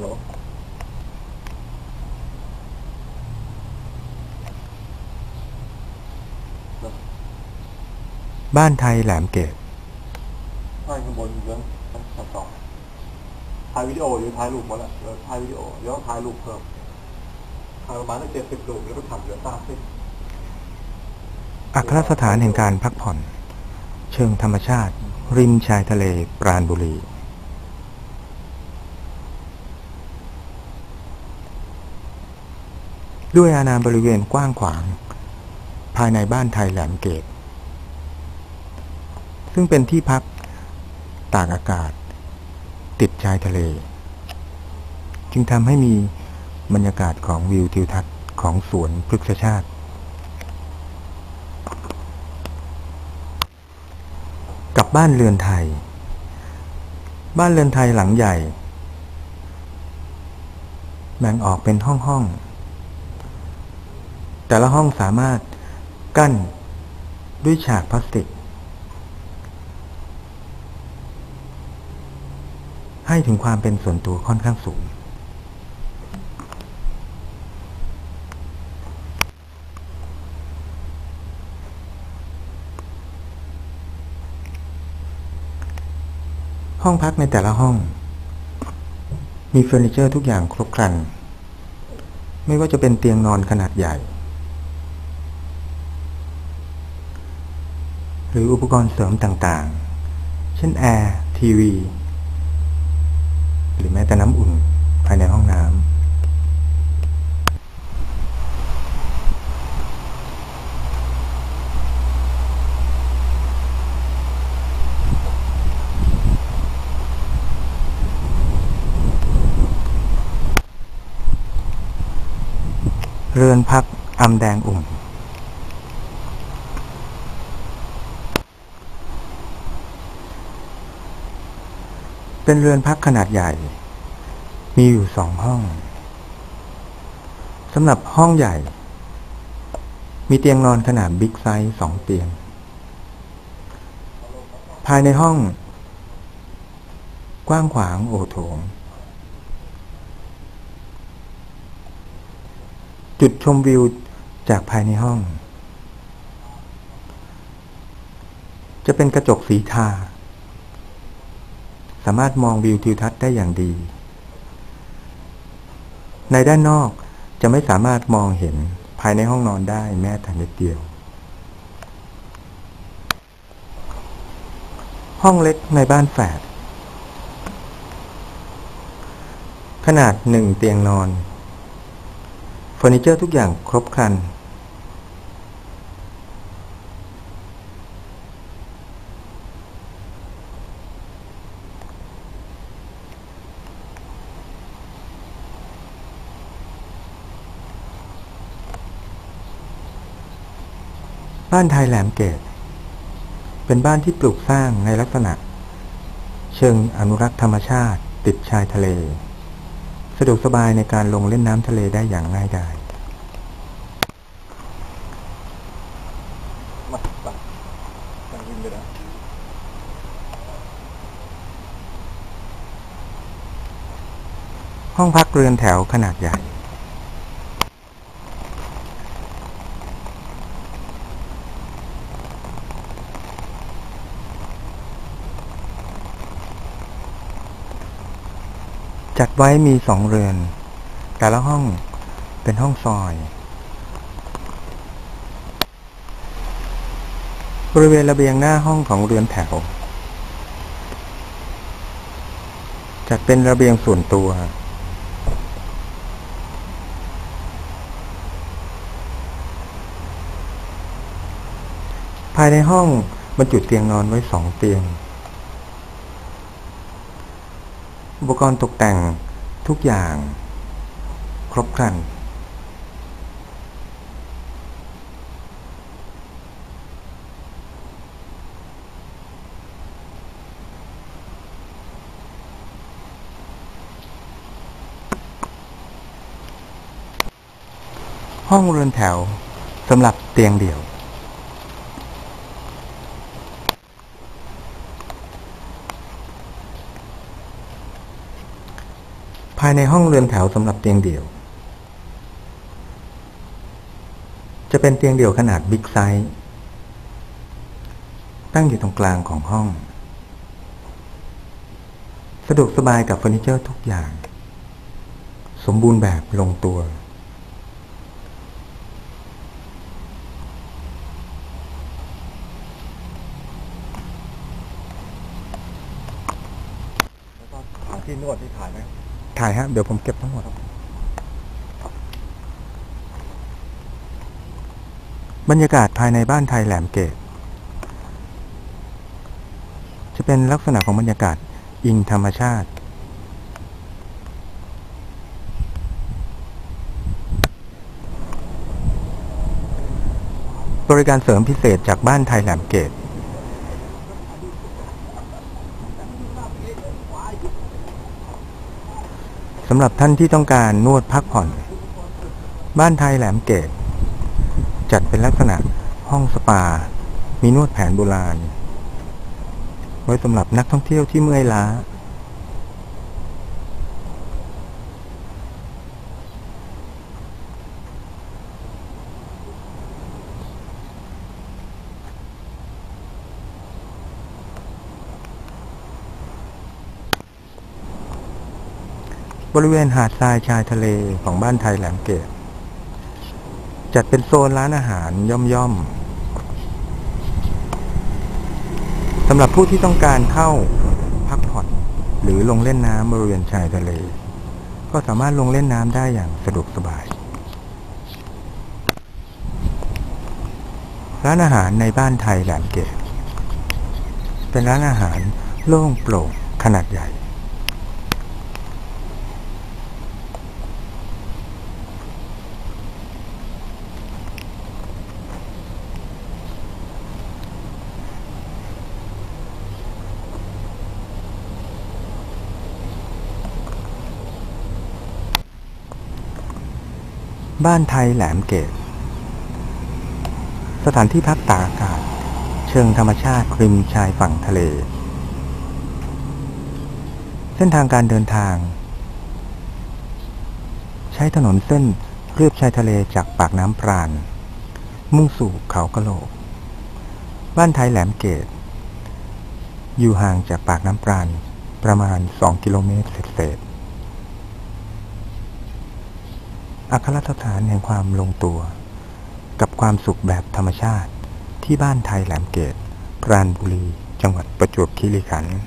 ฮัลโหลบ้านไทยแหลมเกตใช่ข้างบนเรื่องชั้นสองถ่ายวิดีโออยู่ถ่ายรูปหมดแล้วเดี๋ยวถ่ายวิดีโอเดี๋ยวถ่ายรูปเพิ่มถ่ายประมาณตั้งเจ็ดสิบรูปเดี๋ยวไปทำเหลือสามสิบอัครสถานแห่งการพักผ่อน เชิงธรรมชาติ ริมชายทะเลปราณบุรี ด้วยอาณาบริเวณกว้างขวาง ภายในบ้านไทยแหลมเกต ซึ่งเป็นที่พักตากอากาศ ติดชายทะเล จึงทำให้มีบรรยากาศของวิวทิวทัศน์ของสวนพฤกษชาติ กับบ้านเรือนไทย บ้านเรือนไทยหลังใหญ่ แบ่งออกเป็นห้องห้อง แต่ละห้องสามารถกั้นด้วยฉากพลาสติก ให้ถึงความเป็นส่วนตัวค่อนข้างสูง ห้องพักในแต่ละห้อง มีเฟอร์นิเจอร์ทุกอย่างครบครัน ไม่ว่าจะเป็นเตียงนอนขนาดใหญ่ หรืออุปกรณ์เสริมต่างๆ เช่นแอร์ ทีวี หรือแม้แต่น้ำอุ่นภายในห้องน้ำเรือนพักอำแดงอุ่ม เป็นเรือนพักขนาดใหญ่ มีอยู่สองห้องสำหรับห้องใหญ่ มีเตียงนอนขนาดบิ๊กไซส์สองเตียง ภายในห้อง กว้างขวางโอโถง จุดชมวิวจากภายในห้อง จะเป็นกระจกสีทาามารถมองวิวทิวทัศน์ได้อย่างดี ในด้านนอกจะไม่สามารถมองเห็นภายในห้องนอนได้แม้แต่นิดเดียว ห้องเล็กในบ้านแฝดขนาดหนึ่งเตียงนอนเฟอร์นิเจอร์ทุกอย่างครบครัน บ้านไทยแหลมเกตเป็นบ้านที่ปลูกสร้างในลักษณะ เชิงอนุรักษ์ธรรมชาติ ติดชายทะเล สะดวกสบายในการลงเล่นน้ำทะเลได้อย่างง่ายดายมาไปนั่งวินเลยนะห้องพักเรือนแถวขนาดใหญ่ จัดไว้มีสองเรือน แต่ละห้องเป็นห้องซอย บริเวณระเบียงหน้าห้องของเรือนแถว จัดเป็นระเบียงส่วนตัว ภายในห้องบรรจุเตียงนอนไว้สองเตียง อุปกรณ์ตกแต่งทุกอย่าง ครบครัน ห้องเรือนแถวสำหรับเตียงเดี่ยว ภายในห้องเรือนแถวสำหรับเตียงเดี่ยว จะเป็นเตียงเดี่ยวขนาดบิ๊กไซส์ตั้งอยู่ตรงกลางของห้อง สะดวกสบายกับเฟอร์นิเจอร์ทุกอย่าง สมบูรณ์แบบลงตัว แล้วก็ถ่าที่นวดที่ถ่ายไหม ถ่ายฮะ เดี๋ยวผมเก็บทั้งหมด บรรยากาศภายในบ้านไทยแหลมเกตจะเป็นลักษณะของบรรยากาศอิงธรรมชาติ บริการเสริมพิเศษจากบ้านไทยแหลมเกต สำหรับท่านที่ต้องการนวดพักผ่อน บ้านไทยแหลมเกตจัดเป็นลักษณะห้องสปา มีนวดแผนโบราณ ไว้สำหรับนักท่องเที่ยวที่เมื่อยล้า บริเวณหาดทรายชายทะเลของบ้านไทยแหลมเกตจัดเป็นโซนร้านอาหารย่อมๆสำหรับผู้ที่ต้องการเข้าพักผ่อน หรือลงเล่นน้ำบริเวณชายทะเล ก็สามารถลงเล่นน้ำได้อย่างสะดวกสบาย ร้านอาหารในบ้านไทยแหลมเกตเป็นร้านอาหารโล่งโปร่งขนาดใหญ่ บ้านไทยแหลมเกต สถานที่พักตากอากาศ เชิงธรรมชาติริมชายฝั่งทะเล เส้นทางการเดินทาง ใช้ถนนเส้นเรียบชายทะเลจากปากน้ำปราณ มุ่งสู่เขากะโหลก บ้านไทยแหลมเกต อยู่ห่างจากปากน้ำปราณประมาณ 2 กิโลเมตรเศษๆ อัครสถานแห่งความลงตัว กับความสุขแบบธรรมชาติ ที่บ้านไทยแหลมเกตปราณบุรี จังหวัดประจวบคีรีขันธ์